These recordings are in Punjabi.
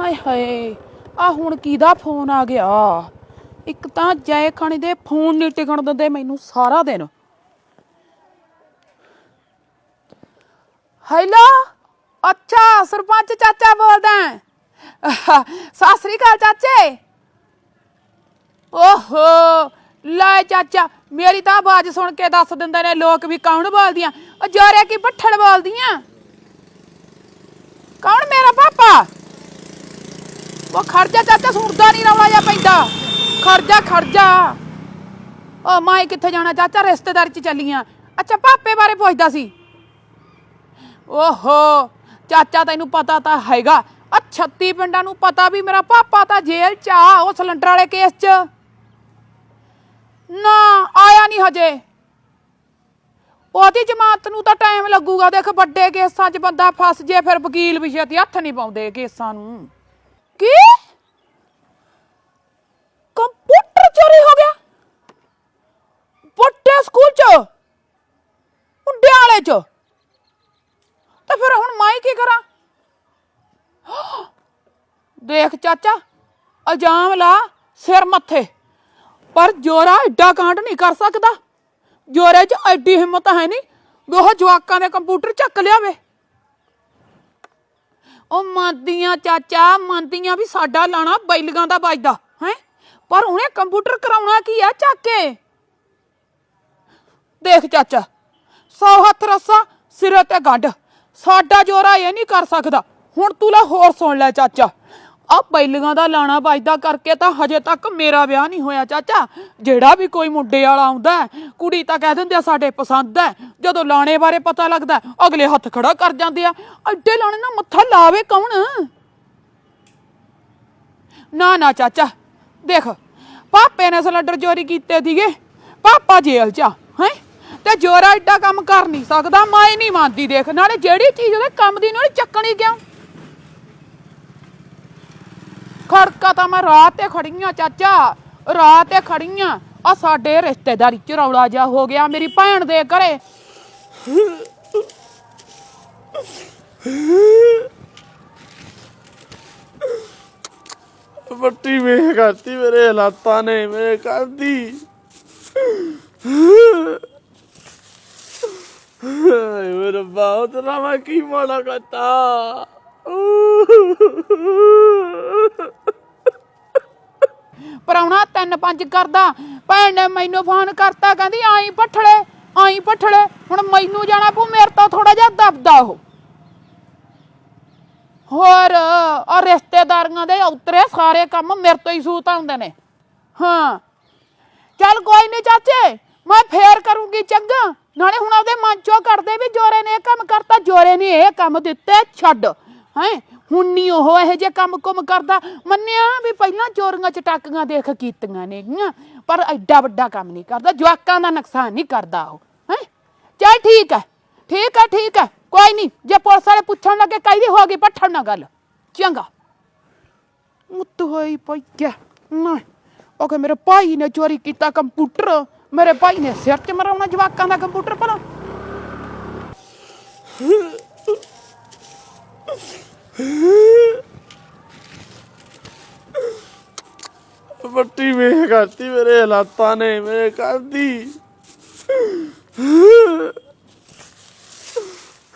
ਹਾਏ ਹਾਏ ਆ ਹੁਣ ਕਿਹਦਾ ਫੋਨ ਆ ਗਿਆ? ਇੱਕ ਤਾਂ ਜੈ ਖਾਣੀ ਦੇ ਫੋਨ ਨਹੀਂ ਟਿਕਣ ਦਿੰਦੇ ਮੈਨੂੰ ਸਾਰਾ ਦਿਨ। ਹੈਲੋ? ਅੱਛਾ, ਸਰਪੰਚ ਚਾਚਾ ਬੋਲਦਾ ਸਤਿ ਸ੍ਰੀ ਅਕਾਲ ਚਾਚੇ। ਓਹੋ, ਲੈ ਚਾਚਾ, ਮੇਰੀ ਤਾਂ ਆਵਾਜ਼ ਸੁਣ ਕੇ ਦੱਸ ਦਿੰਦੇ ਨੇ ਲੋਕ ਵੀ ਕੌਣ ਬੋਲਦੀਆਂ। ਉਹ ਜੋਰੇ ਕੀ ਪੱਠੜ ਬੋਲਦੀਆਂ? ਕੌਣ ਮੇਰਾ ਪਾਪਾ? ਉਹ ਖਰਜਾ ਚਾਚਾ ਸੁਣਦਾ ਨਹੀਂ, ਰੌਲਾ ਜਾਂ ਪੈਂਦਾ। ਖਰਜਾ ਖਰਜਾ। ਉਹ ਮਾਈ ਕਿੱਥੇ ਜਾਣਾ? ਚਾਚਾ ਰਿਸ਼ਤੇਦਾਰੀ ਚ ਚੱਲੀਆਂ। ਅੱਛਾ ਪਾਪੇ ਬਾਰੇ ਪੁੱਛਦਾ ਸੀ। ਓਹੋ, ਚਾਚਾ ਤੈਨੂੰ ਪਤਾ ਤਾਂ ਹੈਗਾ। ਆ 36 ਪਿੰਡਾਂ ਨੂੰ ਪਤਾ ਵੀ ਮੇਰਾ ਪਾਪਾ ਤਾਂ ਜੇਲ੍ਹ ਚ ਆ, ਉਹ ਸਿਲੰਡਰ ਵਾਲੇ ਕੇਸ ਚ। ਨਾ, ਆਇਆ ਨਹੀਂ ਹਜੇ। ਉਹਦੀ ਜਮਾਨਤ ਨੂੰ ਤਾਂ ਟਾਈਮ ਲੱਗੂਗਾ। ਦੇਖ ਵੱਡੇ ਕੇਸਾਂ 'ਚ ਬੰਦਾ ਫਸ ਜੇ, ਫਿਰ ਵਕੀਲ ਵੀ ਛੇਤੀ ਹੱਥ ਨਹੀਂ ਪਾਉਂਦੇ ਕੇਸਾਂ ਨੂੰ। ਕੀ? ਕੰਪਿਊਟਰ ਚੋਰੀ ਹੋ ਗਿਆ। ਵੱਡੇ ਸਕੂਲ 'ਚ ਮੁੰਡਿਆਲੇ 'ਚ। ਤਾਂ ਫਿਰ ਹੁਣ ਮੈਂ ਕੀ ਕਰਾਂ? ਦੇਖ ਚਾਚਾ, ਇਲਜ਼ਾਮ ਲਾ ਸਿਰ ਮੱਥੇ। ਪਰ ਜੋਰਾ ਐਡਾ ਕਾਂਡ ਨਹੀਂ ਕਰ ਸਕਦਾ। ਜੋਰੇ 'ਚ ਐਡੀ ਹਿੰਮਤ ਹੈ ਨਹੀਂ ਉਹ ਜਵਾਕਾਂ ਦੇ ਕੰਪਿਊਟਰ ਚੱਕ ਲਿਆਵੇ। ਉਹ ਮੰਨਦੀਆਂ ਚਾਚਾ, ਮੰਨਦੀਆਂ ਵੀ ਸਾਡਾ ਲਾਣਾ ਬੈਲੀਆਂ ਦਾ ਵੱਜਦਾ, ਹੈ? ਪਰ ਉਹਨੇ ਕੰਪਿਊਟਰ ਕਰਾਉਣਾ ਕੀ ਆ ਚੱਕ? ਕੇ ਦੇਖ ਚਾਚਾ, ਸੌ ਹੱਥ ਰੱਸਾ, ਸਿਰੇ ਤੇ ਗੱਡ ਸਾਡਾ ਜੋਰਾ ਇਹ ਨਹੀਂ ਕਰ ਸਕਦਾ। ਹੁਣ ਤੂੰ ਲੈ ਹੋਰ ਸੁਣ ਲੈ ਚਾਚਾ। ਆ ਬੈਲੀਆਂ ਦਾ ਲਾਣਾ ਵੱਜਦਾ ਕਰਕੇ ਤਾਂ ਹਜੇ ਤੱਕ ਮੇਰਾ ਵਿਆਹ ਨਹੀਂ ਹੋਇਆ ਚਾਚਾ। ਜਿਹੜਾ ਵੀ ਕੋਈ ਮੁੰਡੇ ਵਾਲਾ ਆਉਂਦਾ ਹੈ, ਕੁੜੀ ਤਾਂ ਕਹਿ ਦਿੰਦੇ ਆ ਸਾਡੇ ਪਸੰਦ ਹੈ। ਜਦੋਂ ਲਾਣੇ ਬਾਰੇ ਪਤਾ ਲੱਗਦਾ ਹੈ, ਅਗਲੇ ਹੱਥ ਖੜਾ ਕਰ ਜਾਂਦੇ ਆ। ਐਡੇ ਲਾਣੇ ਨਾਲ ਮੱਥਾ ਲਾਵੇ ਕੌਣ? ਨਾ ਨਾ ਚਾਚਾ। ਦੇਖ ਪਾਪੇ ਨੇ ਸਿਲੰਡਰ ਚੋਰੀ ਕੀਤੇ ਸੀਗੇ ਪਾਪਾ ਜੇਲ੍ਹ 'ਚ ਹੈ? ਤੇ ਜੋਰਾ ਐਡਾ ਕੰਮ ਕਰ ਨਹੀਂ ਸਕਦਾ ਮੈਂ ਨਹੀਂ ਮੰਨਦੀ। ਦੇਖ ਨਾਲੇ ਜਿਹੜੀ ਚੀਜ਼ ਉਹਦੇ ਕੰਮ ਦੀ ਨਾਲੇ ਚੱਕਣੀ ਕਿਉਂ? ਖੜਕਾ ਤਾਂ ਮੈਂ ਰਾਤ ਤੇ ਖੜੀਆਂ, ਚਾਚਾ। ਰਾਤ ਤੇ ਖੜੀਆਂ। ਆ ਸਾਡੇ ਰਿਸ਼ਤੇਦਾਰੀ ਚ ਰੌਲਾ ਜਾ ਹੋ ਗਿਆ ਮੇਰੀ ਭੈਣ ਦੇ ਘਰੇ। ਬੱਟੀ ਵੇਖ ਕਰਤੀ ਮੇਰੇ ਹਾਲਾਤਾਂ ਨੇ, ਮੇਰੇ ਕਰਦੀ ਹਾਏ ਮੇਰੇ ਬਹੁਤ ਨਾ ਮੈਂ ਕੀ ਮਾੜਾ ਕਰਤਾ। ਪਰਾਉਣਾ ਤਿੰਨ ਪੰਜ ਕਰਦਾ। ਭੈਣ ਨੇ ਮੈਨੂੰ ਫੋਨ ਕਰਤਾ, ਕਹਿੰਦੀ, ਆਈ ਪੱਠੜੇ ਆਈ ਪੱਠੜੇ ਹੁਣ ਮੈਨੂੰ ਜਾਣਾ ਪਊ, ਮੇਰੇ ਤੋਂ ਥੋੜਾ ਜਿਹਾ ਦਬਦਾ ਉਹ। ਹੋਰ ਆ ਰਿਸ਼ਤੇਦਾਰੀਆਂ ਦੇ ਉਤਰੇ ਸਾਰੇ ਕੰਮ ਮੇਰੇ ਤੋਂ ਹੀ ਸੂਤ ਆਉਂਦੇ ਨੇ। ਹਾਂ। ਚੱਲ ਕੋਈ ਨਹੀਂ ਚਾਚੇ, ਮੈਂ ਫੇਰ ਕਰੂੰਗੀ ਚੰਗਾ। ਨਾਲੇ ਹੁਣ ਆਪਦੇ ਮਨ ਚੋਂ ਕਰਦੇ ਵੀ ਜੋਰੇ ਨੇ ਇਹ ਕੰਮ ਕਰਤਾ, ਜੋਰੇ ਨੇ ਇਹ ਕੰਮ ਦਿੱਤੇ, ਛੱਡ। ਹੈ? ਹੁਣ ਨਹੀਂ ਉਹ ਇਹੋ ਜਿਹੇ ਕੰਮ ਕੁਮ ਕਰਦਾ। ਮੰਨਿਆ ਵੀ ਪਹਿਲਾਂ ਚੋਰੀਆਂ ਚਟਾਕੀਆਂ ਦੇਖ ਕੀਤੀਆਂ ਨੇਗੀਆਂ, ਪਰ ਐਡਾ ਵੱਡਾ ਕੰਮ ਨਹੀਂ ਕਰਦਾ, ਜਵਾਕਾਂ ਦਾ ਨੁਕਸਾਨ ਨਹੀਂ ਕਰਦਾ ਉਹ, ਹੈ? ਚੱਲ ਠੀਕ ਹੈ ਠੀਕ ਹੈ ਠੀਕ ਹੈ, ਕੋਈ ਨਹੀਂ ਜੇ ਪੁਲਿਸ ਵਾਲੇ ਪੁੱਛਣ ਲੱਗੇ ਕਾਹਦੀ ਹੋ ਗਈ, ਪੱਠਣ ਨਾਲ ਗੱਲ, ਚੰਗਾ। ਮੁੱਤ ਹੋਈ ਪਈ ਗਿਆ ਨਾ, ਉਹ ਮੇਰੇ ਭਾਈ ਨੇ ਚੋਰੀ ਕੀਤਾ ਕੰਪਿਊਟਰ, ਮੇਰੇ ਭਾਈ ਨੇ ਸਿਰ 'ਚ ਮਰਾਉਣਾ ਜਵਾਕਾਂ ਦਾ ਕੰਪਿਊਟਰ ਭਲਾ। ਬੱਟੀ ਵੇਖ ਕਰਤੀ, ਮੇਰੇ ਹਾਲਾਤਾਂ ਨੇ, ਮੇਰੇ ਕਰਦੀ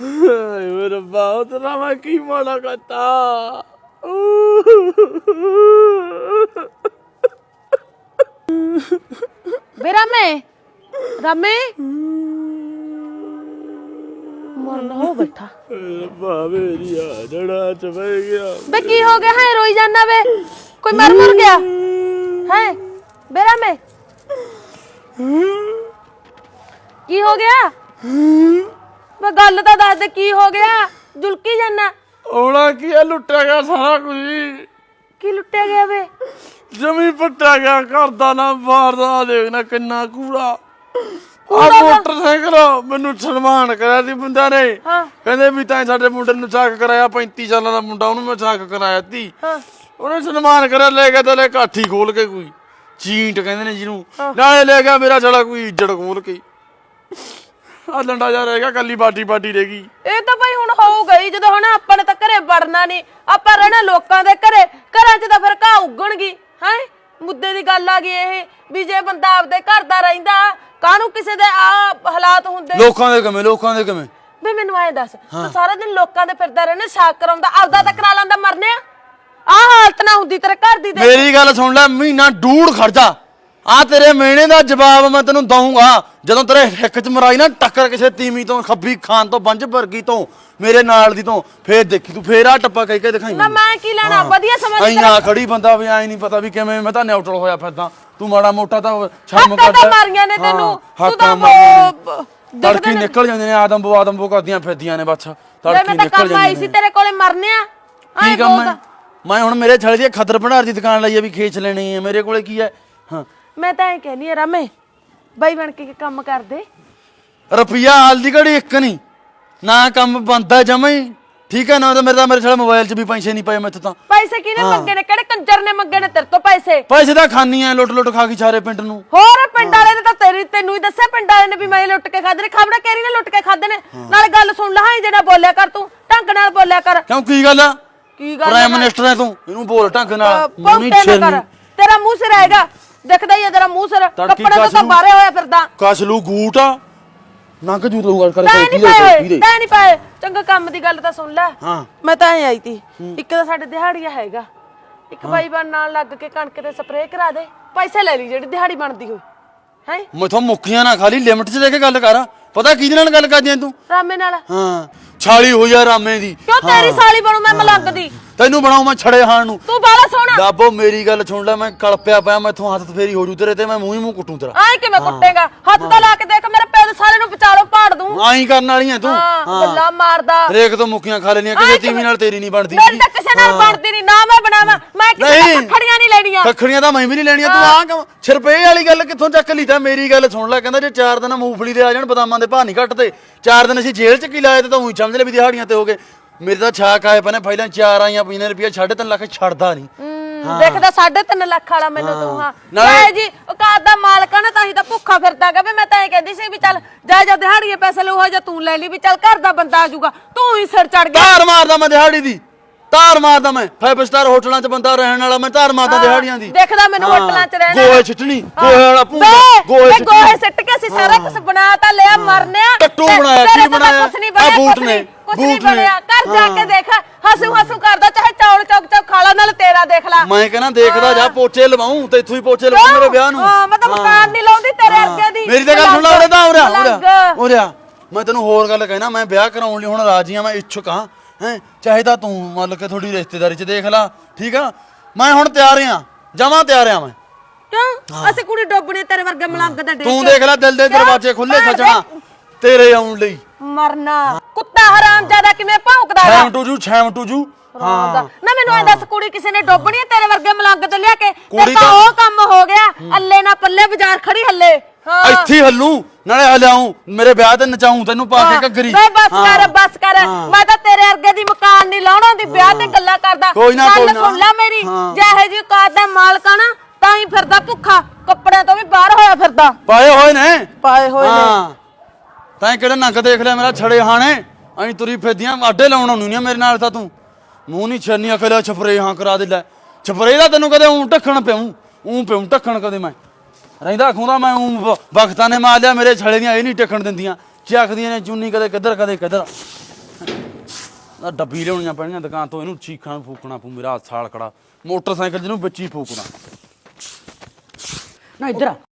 ਹਾਏ ਮੇਰੇ ਬਹੁਤ ਨਾ ਮੈਂ ਕੀ ਮਾੜਾ ਕਰਤਾ। ਵੇ ਰਾਮੇ ਰਾਮੇ। ਮਰਨਾ ਹੋ ਬੈਠਾ। ਰੱਬਾ ਮੇਰੀ ਆ ਜੜਾ ਚ ਬਹਿ ਗਿਆ। ਬੇ ਕੀ ਹੋ ਗਿਆ? ਹੈ ਰੋਈ ਜਾਂਦਾ ਵੇ। ਕੋਈ ਮਰ ਮੁਰ ਗਿਆ? ਹੈ ਬੇ ਰਾਮੇ ਕੀ ਹੋ ਗਿਆ? ਵੇ ਗੱਲ ਤਾਂ ਦੱਸ ਦੇ ਕੀ ਹੋ ਗਿਆ? ਜੁਲਕੀ ਜਾਂਦਾ। ਔਲਾ ਕੀ ਆ ਲੁੱਟਿਆ ਗਿਆ ਸਾਰਾ ਕੁਝ ਕੀ ਲੁੱਟਿਆ ਗਿਆ ਵੇ? ਜਮੀ ਪੱਟਿਆ ਗਿਆ। ਘਰ ਦਾ ਨਾ ਬਾਹਰ ਦਾ ਆਹ ਦੇਖ ਨਾ ਕਿੰਨਾ ਕੂੜਾ। ਆ ਮੋਟਰਸਾਈਕਲ ਮੈਨੂੰ ਸਨਮਾਨ ਕਰਿਆ ਸੀ ਬੰਦਾ ਨੇ। ਹਾਂ। ਕਹਿੰਦੇ ਵੀ ਤਾਂ ਸਾਡੇ ਮੁੰਡੇ ਨੂੰ ਚਾਕ ਕਰਾਇਆ 35 ਸਾਲਾਂ ਦਾ ਮੁੰਡਾ ਉਹਨੂੰ ਮੈਂ ਚਾਕ ਕਰਾਇਆ ਤੀ ਹਾਂ। ਉਹਨੇ ਸਨਮਾਨ ਕਰਿਆ ਲੈ ਗਿਆ ਤੇ ਲੈ ਕਾਠੀ ਖੋਲ ਕੇ ਕੋਈ। ਚੀਂਟ ਕਹਿੰਦੇ ਨੇ ਜਿਹਨੂੰ। ਨਾਲੇ ਲੈ ਗਿਆ ਮੇਰਾ ਛੜਾ ਕੋਈ ਇੱਜੜ ਖੋਲ ਕੇ। ਆ ਲੰਡਾ ਜਾ ਰਹਿ ਗਿਆ ਕੱਲੀ ਬਾਟੀ ਬਾਟੀ ਰਹਿ ਗਈ। ਇਹ ਤਾਂ ਭਾਈ ਹੁਣ ਹੋਊਗਾ ਹੀ ਜਦੋਂ ਹੁਣ ਆਪਾਂ ਨੇ ਤਾਂ ਘਰੇ ਵੜਨਾ ਨਹੀਂ। ਆਪਾਂ ਰਹਿਣਾ ਲੋਕਾਂ ਦੇ ਘਰੇ। ਘਰਾਂ 'ਚ ਤਾਂ ਫਿਰ ਘਾਹ ਉੱਗਣਗੀ ਹੈ? ਮੁੱਦੇ ਦੀ ਗੱਲ ਆ ਗਈ ਇਹ ਵੀ ਜੇ ਬੰਦਾ ਆਪਦੇ ਘਰ ਦਾ ਰਹਿੰਦਾ ਕਾਹਨੂੰ ਕਿਸੇ ਦੇ ਆ ਹਾਲਾਤ ਹੁੰਦੇ? ਲੋਕਾਂ ਦੇ ਕਿਵੇਂ ਲੋਕਾਂ ਦੇ ਕਿਵੇਂ? ਵੀ ਮੈਨੂੰ ਐ ਦੱਸ ਤੂੰ ਸਾਰਾ ਦਿਨ ਲੋਕਾਂ ਦੇ ਫਿਰਦਾ ਰਹਿਣਾ ਸ਼ਾਕ ਕਰਾਉਂਦਾ ਆਪਦਾ ਤਾਂ ਕਰਾ ਲੈਂਦਾ ਮਰਨਿਆ। ਆ ਹਾਲਤ ਨਾ ਹੁੰਦੀ ਤੇਰੇ ਘਰ ਦੀ ਤੇ। ਮੇਰੀ ਗੱਲ ਸੁਣ ਲੈ ਮਹੀਨਾ ਡੂੜ ਖਰਚਾ ਆ ਤੇਰੇ ਮੇਣੇ ਦਾ ਜਵਾਬ ਮੈਂ ਤੈਨੂੰ ਦਊਂਗਾ। ਜਦੋਂ ਤੇਰੇ ਹਿੱਕ ਚ ਮਰਾਈ ਨਾ ਟੱਕਰ ਕਿਸੇ ਤੀਵੀਂ ਤੋਂ ਖੱਬੀ ਖਾਨ ਤੋਂ ਬੰਜ ਵਰਗੀ ਤੋਂ ਮੇਰੇ ਨਾਲ ਦੀ ਤੋਂ ਫੇਰ ਦੇਖੀ ਤੂੰ ਫੇਰ ਆ ਟੱਪਾ ਕਹਿ ਕੇ ਦਿਖਾਈ ਨਾ ਮੈਂ ਕੀ ਲੈਣਾ? ਵਧੀਆ ਸਮਝ ਆਈ ਨਾ ਖੜੀ ਬੰਦਾ ਵੀ ਆਈ ਨਹੀਂ ਪਤਾ ਵੀ ਕਿਵੇਂ ਮੈਂ ਤਾਂ ਨਿਊਟਰਲ ਹੋਇਆ ਫਿਰਦਾ। ਤੂੰ ਮਾੜਾ ਮੋਟਾ ਤਾਂ ਹੱਕਾਂ ਕਰਦਾ। ਤਾਂ ਮਾਰੀਆਂ ਨੇ ਤੈਨੂੰ। ਤੂੰ ਤਾਂ ਤੜਕੀ ਨਿਕਲ ਜਾਂਦੇ ਨੇ ਆਦਮਬੋ ਆਦਮਬੋ ਕਰਦੀਆਂ ਫਿਰਦੀਆਂ ਨੇ ਬੱਸ। ਤੜਕੀ ਮੈਂ ਤਾਂ ਨਿਕਲ ਕੰਮ ਆਈ ਜਾਂਦੀਆਂ ਸੀ ਨੇ। ਤੇਰੇ ਕੋਲੇ ਮਰਨਿਆ ਕੀ ਕੰਮ ਮੈਂ ਹੁਣ ਮੇਰੇ ਛੜੇ ਦੀ ਖਦਰ ਭੰਡਾਰ ਦੀ ਦੁਕਾਨ ਲਈ ਆ ਵੀ ਖੇਚ ਲੈਣੀ ਹੈ। ਮੇਰੇ ਕੋਲੇ ਕੀ ਹੈ? ਹਾਂ। ਮੈਂ ਤਾਂ ਐ ਕਹਿਨੀ ਆ ਰਾਮੇ ਬਾਈ ਬਣ ਕੇ ਕੰਮ ਕਰਦੇ ਰੁਪਈਆ ਹਾਲ ਦੀ ਘੜੀ ਇੱਕ ਨਹੀਂ ਨਾ ਕੰਮ ਬੰਦਾ ਜਮਾ ਹੀ। ਠੀਕ ਹੈ ਨਾ ਤਾਂ ਮੇਰੇ ਤਾਂ ਮੇਰੇ ਛੜੇ ਮੋਬਾਈਲ 'ਚ ਵੀ ਪੈਸੇ ਨਹੀਂ ਪਏ ਮੈਥੋਂ ਤਾਂ। ਪੈਸੇ ਕਿਹਨੇ ਮੰਗੇ ਨੇ? ਕਿਹੜੇ ਕੰਜਰ ਨੇ ਮੰਗੇ ਨੇ ਤੇਰੇ ਤੋਂ ਪੈਸੇ? ਪੈਸੇ ਤਾਂ ਖਾਨੀ ਐ ਲੁੱਟ ਲੁੱਟ ਖਾ ਗਈ ਸਾਰੇ ਪਿੰਡ ਨੂੰ। ਹੋਰ ਪਿੰਡ ਵਾਲੇ ਨੇ ਤਾਂ ਤੇਰੀ ਤੈਨੂੰ ਹੀ ਦੱਸਿਆ ਪਿੰਡ ਵਾਲੇ ਨੇ ਵੀ ਮੈਂ ਲੁੱਟ ਕੇ ਖਾਦੇ ਨੇ। ਖਬਰਾਂ ਕੈਰੀ ਨੇ ਲੁੱਟ ਕੇ ਖਾਦੇ ਨੇ। ਨਾਲੇ ਗੱਲ ਸੁਣ ਲਾ ਹਾਂ ਜਿਹੜਾ ਬੋਲਿਆ ਕਰ ਤੂੰ ਢੰਗ ਨਾਲ ਬੋਲਿਆ ਕਰ। ਕਿਉਂ ਕੀ ਗੱਲ ਆ? ਕੀ ਗੱਲ ਪ੍ਰਾਈਮ ਮਿਨਿਸਟਰ ਹੈ ਤੂੰ ਇਹਨੂੰ ਬੋਲ ਢੰਗ ਨਾਲ। ਮੂੰਹ ਨਹੀਂ ਪੌਂਟੇ ਨਾ ਕਰ। ਛੇੜਨੀ ਤੇਰਾ ਮੂੰਹ ਸਿਰ ਆਏਗਾ। ਦਿਖਦਾ ਹੀ ਹੈ ਤੇਰਾ ਮੂੰਹ ਸਿਰ ਤੜਕੀ ਕੱਪੜੇ ਤੋਂ ਕਸਲੂ। ਬਾਹਰੇ ਹੋਇਆ ਫਿਰਦਾ। ਕਸਲੂ ਗੂਟ ਆ। ਨੰਗ ਜੂ ਤੂੰ ਗੱਲ ਕਰ ਤੈਂ ਨਹੀਂ ਪਾਏ ਤੈਂ ਨਹੀਂ ਪਾਏ। ਚੰਗਾ ਕੰਮ ਦੀ ਗੱਲ ਤਾਂ ਸੁਣ ਲੈ। ਹਾਂ। ਮੈਂ ਤਾਂ ਐ ਆਈ ਤੀ ਇੱਕ ਤਾਂ ਸਾਡੇ ਦਿਹਾੜੀਆ ਹੈਗਾ। ਇੱਕ ਬਾਈ ਬਣ ਨਾਲ ਲੱਗ ਕੇ ਕਣਕ ਤੇ ਸਪਰੇਅ ਕਰਾ ਦੇ ਪੈਸੇ ਲੈ ਲਈ ਜਿਹੜੀ ਦਿਹਾੜੀ ਬਣਦੀ ਹੋਈ ਹੈ? ਮੈਥੋਂ ਮੁੱਕੀਆਂ ਨਾ ਖਾਲੀ ਲਿਮਟ 'ਚ ਦੇ ਕੇ ਗੱਲ ਕਰ। ਪਤਾ ਕਿਹਦੇ ਨਾਲ ਗੱਲ ਕਰਦੀ ਐ ਤੂੰ? ਰਾਮੇ ਨਾਲ। ਹਾਂ। ਛਾਲੀ ਹੋਈ ਆ ਰਾਮੇ ਦੀ। ਕਿਉਂ ਤੇਰੀ ਸਾਲੀ ਬਣੂ? ਮੈਂ ਮਲੰਗ ਦੀ। ਤੈਨੂੰ ਬਣਾਉ ਮੈਂ ਛੜੇ ਹਾਣ ਨੂੰ। ਤੂੰ ਬਾਲਾ ਸੋਹਣਾ। ਬਾਬੋ ਮੇਰੀ ਗੱਲ ਸੁਣ ਲੈ ਮੈਂ ਕਲਪਿਆ ਪਿਆ ਮੈਥੋਂ ਹੱਥ ਫੇਰੀ ਹੋ ਜੂ ਤੇਰੇ ਤੇ ਮੈਂ ਮੂੰਹ ਹੀ ਮੂੰਹ ਕੁੱਟੂ ਤੇਰਾ। ਆਏ ਕਿਵੇਂ ਕੁੱਟੇਗਾ? ਹੱਥ ਤਾਂ ਲਾ ਕੇ ਦੇਖ ਮੇਰੇ ਪੈਰ ਸਾਲੇ ਨੂੰ ਵਿਚਾਲੋ ਪਾੜ ਦੂੰ। ਆਈ ਕਰਨ ਵਾਲੀ ਐ ਤੂੰ। ਹਾਂ ਗੱਲਾਂ ਮਾਰਦਾ। ਹਰੇਕ ਤੋਂ ਮੁੱਕੀਆਂ ਖਾ ਲੈਣੀਆਂ ਕਿਸੇ ਤੀਵੀਂ ਨਾਲ ਤੇਰੀ ਨਹੀਂ ਬਣਦੀ ਮੇਰੀ ਤਾਂ ਕਿਸੇ ਨਾਲ ਬਣਦੀ ਨਹੀਂ ਨਾ ਮੈਂ ਬਣਾਵਾਂ ਮੈਂ ਕਿਸੇ ਖੜੀਆਂ ਨਹੀਂ। ਲੈਣੀਆਂ। ਖੱਖੜੀਆਂ ਤਾਂ ਮੈਂ ਵੀ ਨਹੀਂ ਲੈਣੀਆਂ ਤੂੰ ਆਹ ਕੰਮ ਛਰਪੇ ਵਾਲੀ ਗੱਲ ਕਿੱਥੋਂ ਚੱਕ ਲਈ ਤਾਂ ਮੇਰੀ ਗੱਲ ਸੁਣ ਲੈ ਕਹਿੰਦਾ ਜੇ ਚਾਰ ਦਿਨ ਮੂੰਗਫਲੀ ਦੇ ਆ ਜਾਣ ਬਦਾਮਾਂ ਦੇ ਭਾਅ ਨਹੀਂ ਘਟਦੇ ਚਾਰ ਦਿਨ ਅਸੀਂ ਜੇਲ੍ਹ 'ਚ ਕੀ ਲਾਏ ਤੇ ਤਾਂ ਉਹੀ ਸਮਝ ਲੈ ਵੀ ਦਿਹਾੜੀਆਂ ਤੇ ਹੋ ਗਏ। ਮੇਰੇ ਤਾਂ ਛਾਕ ਆਏ ਪਨੇ ਪਹਿਲਾਂ ਚਾਰ ਆਈਆਂ ਪਈਆਂ ਰੁਪਈਆ 3.5 ਲੱਖ ਛੱਡਦਾ ਨਹੀਂ ਹਮ, ਦੇਖਦਾ 3.5 ਲੱਖ ਵਾਲਾ ਮੈਨੂੰ ਤੂੰ ਹਾਂ। ਨਾਲੇ- ਮੈਂ ਜੀ ਔਕਾਤ ਦਾ ਮਾਲਕ ਆ ਨਾ ਤਾਂ ਹੀ ਤਾਂ ਭੁੱਖਾ ਫਿਰਦਾਗਾ ਵੀ ਮੈਂ ਤਾਂ ਇਹ ਕਹਿੰਦੀ ਸੀ ਵੀ ਚੱਲ ਜਾ ਜਾ ਦਿਹਾੜੀਏ ਪੈਸੇ ਲਓ ਜਾਂ ਤੂੰ ਲੈ ਲਈ ਵੀ ਚੱਲ ਘਰ ਦਾ ਬੰਦਾ ਆ ਜਾਊਗਾ। ਤੂੰ ਹੀ ਸਿਰ ਚੜ ਗਿਆ। ਧਾਰ ਮਾਰਦਾ ਮੈਂ ਦਿਹਾੜੀ ਦੀ। ਧਾਰ ਮਾਰਦਾ ਮੈਂ। 5 ਸਟਾਰ ਹੋਟਲਾਂ 'ਚ ਬੰਦਾ ਰਹਿਣ ਵਾਲਾ ਮੈਂ ਧਾਰ ਮਾਰਦਾ ਦਿਹਾੜੀਆਂ ਦੀ। ਦੇਖਦਾ ਮੈਨੂੰ ਹਾਂ। ਹੋਟਲਾਂ 'ਚ ਰਹਿਣਾ ਗੋਹੇ ਛਿੱਟਣੀ ਗੋਹੇ ਵਾਲਾ ਭੂੰਗਾ ਗੋਹੇ ਗੋਹੇ ਸਿੱਟ ਕੇ ਅਸੀਂ ਸਾਰਾ ਕੁਝ ਬਣਾ ਤਾਂ ਲਿਆ ਮਰਨਿਆ। ਟੱਟੂ ਬਣਾਇਆ, ਕੀ ਬਣਾਇਆ? ਬਣਿਆ ਬੂਟ ਨੇ, ਨਹੀਂ ਕੁਝ ਨਹੀਂ ਬੂਟ ਨੇ। ਬਣਿਆ ਘਰ ਜਾ ਕੇ ਦੇਖ ਹਸੂ ਹਸੂ ਕਰਦਾ ਚਾਹੇ ਚੌਲ ਚੌਕ ਚੌਕ ਖਾਲਾ ਨਾਲ ਤੇਰਾ ਦੇਖ ਲੈ। ਮੈਂ ਕਹਿੰਦਾ ਦੇਖਦਾ ਜਾ ਪੋਚੇ ਲਵਾਉਂ ਤੇ ਇੱਥੋਂ ਹੀ ਪੋਚੇ ਲਵਾਉਂ ਮੇਰੇ ਵਿਆਹ ਨੂੰ। ਹਾਂ ਮੈਂ ਤਾਂ ਮਕਾਨ ਨਹੀਂ ਲਾਉਂਦੀ ਤੇਰੇ ਅੱਗੇ ਦੀ ਮੇਰੀ ਤਾਂ ਗੱਲ ਸੁਣ ਲੈ ਉਰੇ ਤਾਂ ਉਰੇ ਮਲੰਗ। ਉਰੇ ਉਰੇ ਮੈਂ ਤੈਨੂੰ ਹੋਰ ਗੱਲ ਕਹਿਣਾ ਮੈਂ ਵਿਆਹ ਕਰਾਉਣ ਲਈ ਹੁਣ ਰਾਜੀ ਆ ਮੈਂ ਇੱਛੁਕ ਹਾਂ ਹੈ। ਚਾਹੇ ਤਾਂ ਤੂੰ ਮੰਨ ਕੇ ਥੋੜੀ ਰਿਸ਼ਤੇਦਾਰੀ 'ਚ ਦੇਖ ਲੈ ਠੀਕ ਆ? ਮੈਂ ਹੁਣ ਤਿਆਰ ਆ ਜਮਾਂ ਤਿਆਰ ਆ ਮੈਂ। ਕਿਉਂ? ਅਸੀਂ ਕੁੜੀ ਡੋਬਣੀ ਤੇਰੇ ਵਰਗੇ ਮਲੰਗ ਦਾ ਡੇਕ ਤੂੰ ਦੇਖ ਲੈ ਦਿਲ ਦੇ ਦਰਵਾਜ਼ੇ ਖੁੱਲੇ ਸੱਜਣਾ ਤੇਰੇ ਆਉਣ ਲਈ। ਮਰਨਾ। ਕੁੱਤਾ ਹਰਾਮ ਜ਼ਿਆਦਾ ਕਿਵੇਂ ਭੌਂਕਦਾ ਵਾ? ਛੈਮ ਟੂ ਜੂ ਛੈਮ ਟੂ ਜੂ ਦਾ। ਨਾ ਮੈਨੂੰ ਐ ਦੱਸ ਕੁੜੀ ਕਿਸੇ ਨੇ ਡੋਬਣੀ ਹੈ ਤੇਰੇ ਵਰਗੇ ਮਲੰਗ ਤੇ ਲਿਆ ਕੇ? ਤੇ ਕੁੜੀ ਤਾਂ ਤਾਂ- ਉਹ ਕੰਮ ਹੋ ਗਿਆ। ਅੱਲੇ ਨਾ ਪੱਲੇ ਬਾਜ਼ਾਰ ਖੜੀ ਹੱਲੇ। ਹਾਂ। ਇੱਥੇ ਹੀ ਹੱਲੂ ਨਾਲੇ ਹਲਾਉਂ ਮੇਰੇ ਵਿਆਹ ਤੇ ਨਚਾਉਂ ਤੈਨੂੰ ਪਾ ਕੇ ਘੱਗਰੀ। ਬੇ ਬਸ ਹਾਂ। ਕਰ ਬਸ ਕਰ। ਮੈਂ ਤਾਂ ਤੇਰੇ ਅੱਗੇ ਦੀ ਮਕਾਨ ਨਹੀਂ ਲਾਉਣਾ ਦੀ ਵਿਆਹ ਤੇ ਗੱਲਾਂ ਕਰਦਾ। ਕੋਈ ਨਾ, ਗੱਲ ਕੋਈ ਨਾ। ਸੁਣ ਲੈ ਮੇਰੀ। ਹਾਂ। ਜਿਹੇ ਜੀ ਔਕਾਤ ਦਾ ਮਾਲਕ ਆ ਨਾ ਤਾਂ ਹੀ ਫਿਰਦਾ ਭੁੱਖਾ। ਕੱਪੜਿਆਂ ਤੋਂ ਵੀ ਬਾਹਰ ਹੋਇਆ ਫਿਰਦਾ। ਪਾਏ ਹੋਏ ਨੇ? ਪਾਏ ਹੋਏ ਨੇ। ਹਾਂ। ਤੈਂ ਕਿਹੜਾ ਨੰਗ ਦੇਖ ਲਿਆ ਮੇਰਾ ਛੜੇ ਹਾਣੇ। ਐਂ ਤੁਰੀ ਫਿਰਦੀਆਂ ਆਡੇ ਲਾਉਣ ਆਉਣੀ ਨਹੀਂ ਮੇਰੇ ਨਾਲ ਤਾਂ ਤੂੰ। ਮੂੰਹ ਨਹੀਂ ਛੰਨੀ ਅਕਲ ਛਪਰੇ ਹਾਂ ਕਰਾ ਦੇ ਲੈ। ਛਪਰੇ ਦਾ ਤੈਨੂੰ ਕਦੇ ਉਂ ਢੱਕਣ ਪਿਉਂ ਉਂ ਪਿਉਂ ਢੱਕਣ ਕਦੇ ਮੈਂ। ਰਹਿੰਦਾ ਖੁੰਦਾ ਮੈਂ ਉਂ ਵਕਤਾਂ ਨੇ ਮਾਰ ਲਿਆ, ਮੇਰੇ ਛੜੇ ਦੀਆਂ ਇਹ ਨਹੀਂ ਟੱਕਣ ਦਿੰਦੀਆਂ। ਚੱਕਦੀਆਂ ਨੇ ਚੁੰਨੀ ਕਦੇ ਕਿੱਧਰ ਕਦੇ ਕਿੱਧਰ। ਆ ਡੱਬੀ ਲਿਆਉਣੀਆਂ ਪੈਣੀਆਂ ਦੁਕਾਨ ਤੋਂ, ਇਹਨੂੰ ਚੀਖਾਂ ਫੂਕਣਾ ਪੂ ਮੇਰਾ ਸਾਲ ਕੜਾ ਮੋਟਰਸਾਈਕਲ ਜਿਹਨੂੰ ਵਿੱਚ ਹੀ ਫੂਕਣਾ। ਨਾ ਇੱਧਰ ਆ।